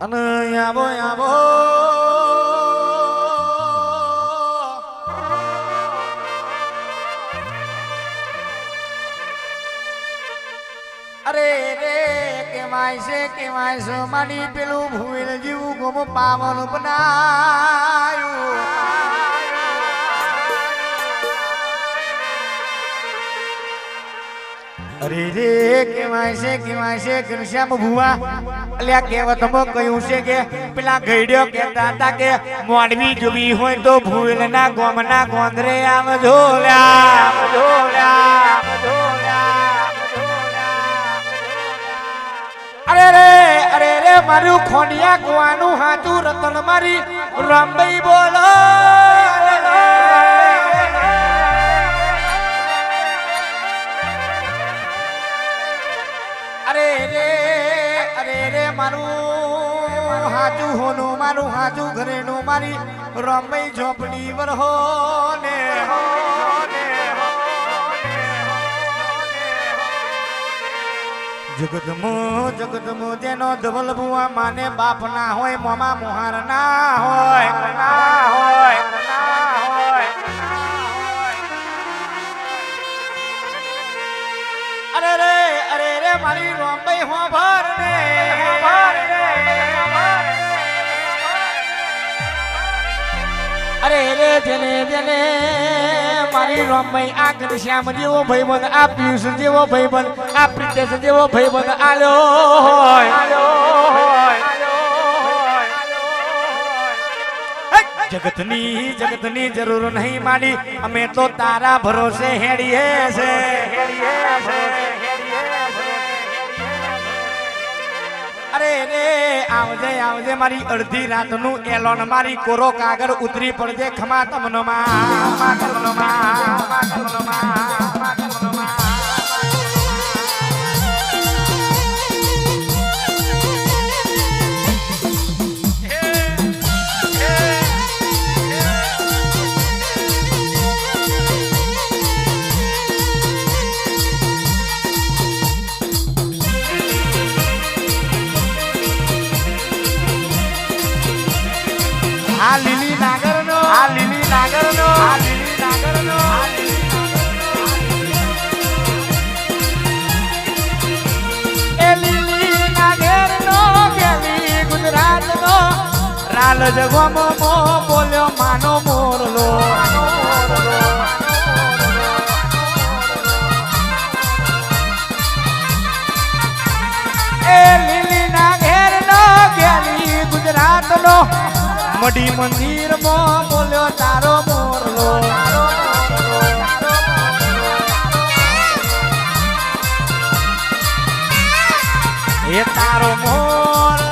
અને આવો આવો. અરે રે, કેવાય છે કેવાય છે, મારી પેલું ભૂલ જેવું ગોમ પાવન બનાયું. અરે રે કેવાય છે કેવાય છે, ઘનશ્યામ ભુવા અલ્યા કહેવતમાં કહ્યું છે કે, પેલા ઘડ્યો કહેતા હતા કે, મોડવી જોવી હોય તો ભૂલના ગોમના ગોમ ના લ્યા આમ લ્યા આવજો લ્યા આવજો લ્યા. અરે રે અરે રે, મારું ખોડિયા ગોવાનું હાચું રતન મારી રામભાઈ બોલો અરે રે અરે રે મારું, હાજુ હોનું મારું હાચું ઘરેનું મારી રમઈ ઝોપડી વરહો ને જગતમો જગતમો જેનો ધવલ બુઆ માને બાપ ના હોય, મોમા મોહાર ના હોય ના હોય ના હોય. અરે રે મારી રોંબઈ હો ભર રે અરે રે જને જને મારી રોંબઈ આ ઘનશ્યામ જેવો ભાઈબંધ, આ પિયુષ જેવો ભાઈબંધ, આ પ્રિતેશ જેવો ભાઈબંધ આલ્યો હોય. જગતની જગતની જરૂર નહીં માડી. અમે તો તારા ભરોસે હેડીએ છે હેડીએ છે. અરે રે, આવજે આવજે, મારી અડધી રાતનું એલોન, મારી કોરો કાગળ ઉતરી પડજે, ખમા તમનો માં રાલ જગોમો મો બોલ્યો, માનો મોરલો. એ લીલી ના ઘેર નો ગેલી ગુજરાત નો મઢી મંદિરમાં બોલ્યો, તારો મોરલો. એ તારો મોરલો.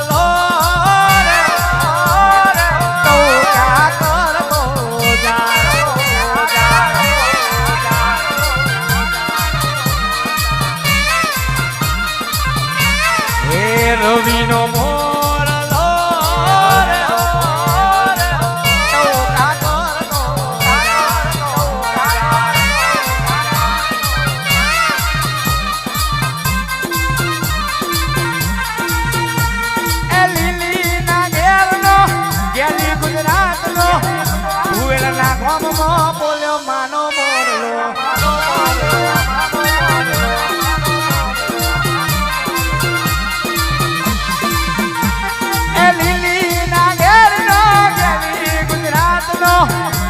ના ઘેરનો ગેલી ગુજરાતનો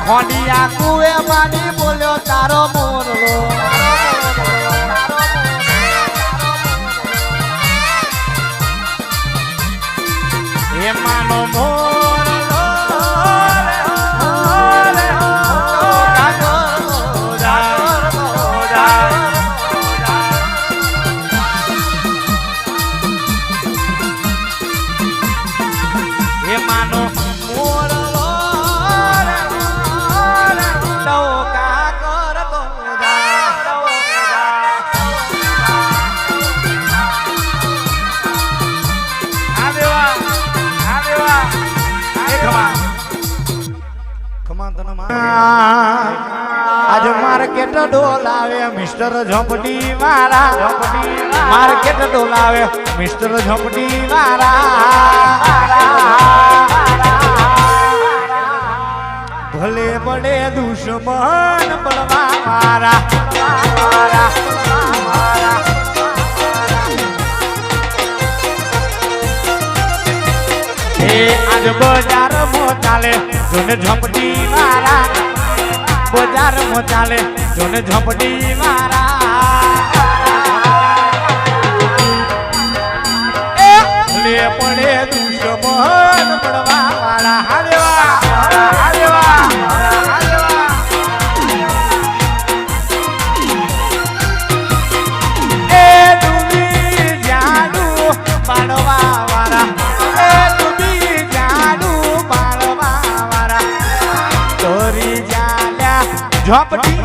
ખોડિયા કુએ માની બોલ્યો મોરલો માનો ધન આજ માર્કેટ ડોલાવે મિસ્ટર ઝોપડી મારા માર્કેટ ડોલાવે મિસ્ટર ઝોપડી મારા ભલે પડે દુશ્મન પડવા મારા. જોને ઝપડી મારા. બજાર મો ચાલે જોને ઝપડી મારા. પડે દુશ્મન પડવા વાળા હારેવા જાલ્યા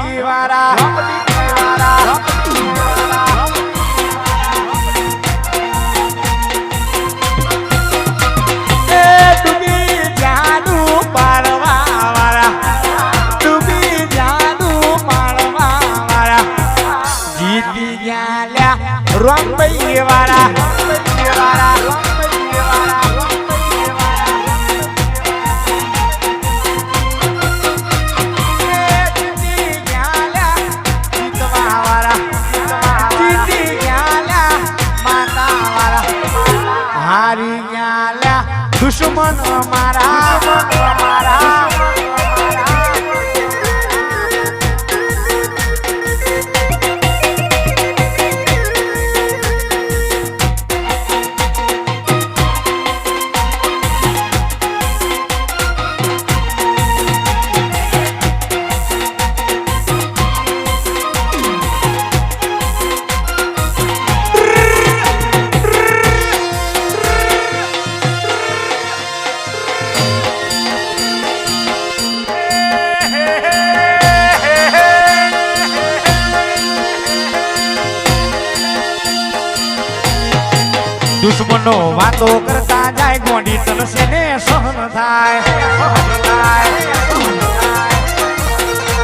દુશ્મનો વાતો કરતા જાય ગોંડી તલસે ને સહન થાય.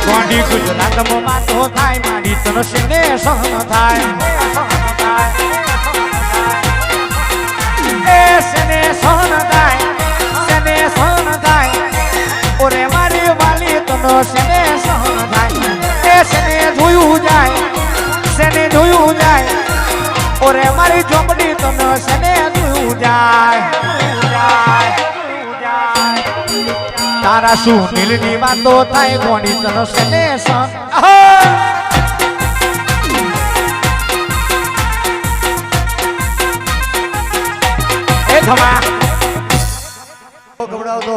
ગોંડી ગુજરાતમાં વાતો થાય મારી તલસે ને સહન થાય. એ સેને સહન થાય, સેને સહન થાય. ઓરે મારી વાલી તનો સેને સહન થાય. એ સેને જોયું જાય. ઓરે મારી ઝોપડી તને સને જાય તારા સુનિલની વાતો થાય કોની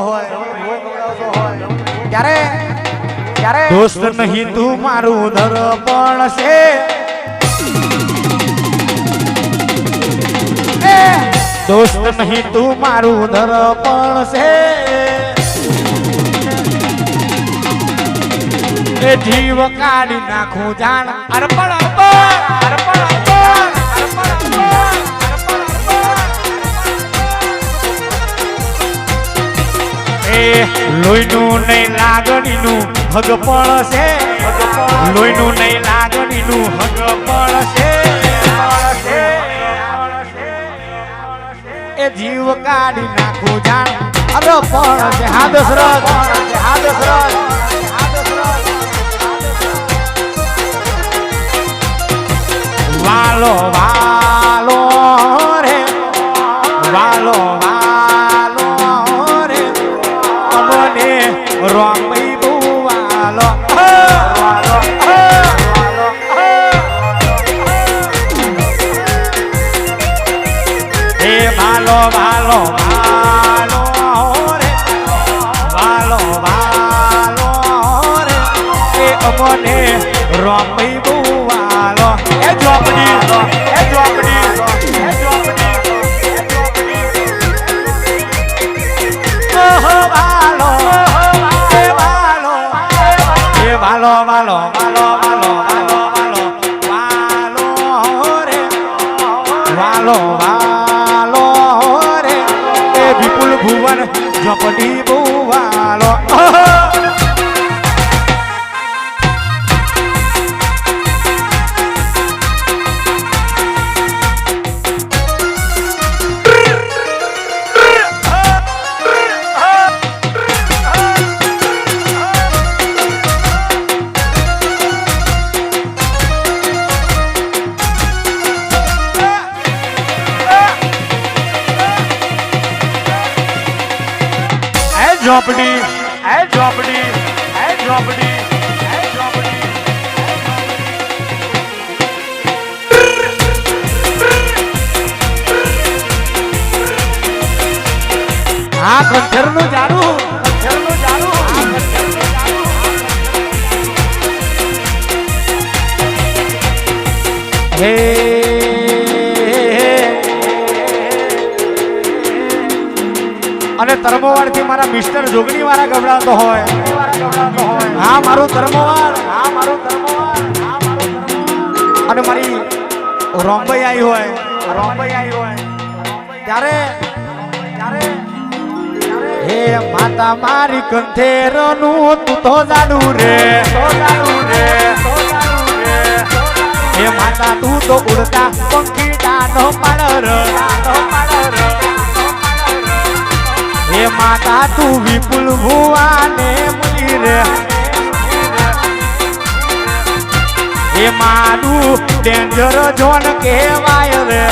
હોય. ત્યારે ત્યારે દોસ્ત નહીં તું મારું દર્પણ છે. દોસ્ત નહીં, તું મારું ધરપણ છે. એ જીવ કાઢી નાખું જાણ. અર્પણ એ લોહીનું નહીં, લાગણીનું હગ છે. લોહીનું નહીં, લાગણીનું હગ પડશે જીવ કાઢી નાખું જાણ. અરે પડશે હા દશરથ હા દશરથ વાલો વાલો વાલો વાલો વાલો રે વાલો વાલો રે એ અમને રોમઈ બુવાલો એ ઝોપડી એ ઝોપડી એ વાલો વાલો એ વાલો વાલો વાલો વાલો એ ઝોપડી એ ઝોપડી એ ઝોપડી. કંઠરનું જાડું કંઠરનું જાડું આ કંઠરનું જાડું હે અને તરમોવાડથી મારા મિસ્ટર જોગણી વાળા ગબડાતો હોય. હા, મારું તરમોવાડ હા, મારું તરમોવાડ અને મારી રોમ્બઈ આવી હોય. રોમ્બઈ આવી હોય. ત્યારે ત્યારે હે માતા, મારી કંથેરનું તું તો જાડું રે, તો જાડું રે. હે માતા, તું તો ઉડતા પંખી ડાનો પાડર ડાનો પાડર. હે માતા, તું વિપુલ ભુવાને મળી રે. હે મારું ડેન્જર જોન કેવાય રે.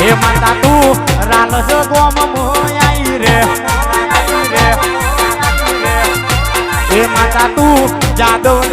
હે માતા, તું રાલસ ગોમ મોયાઈ રે. હે માતા, તું જાદવ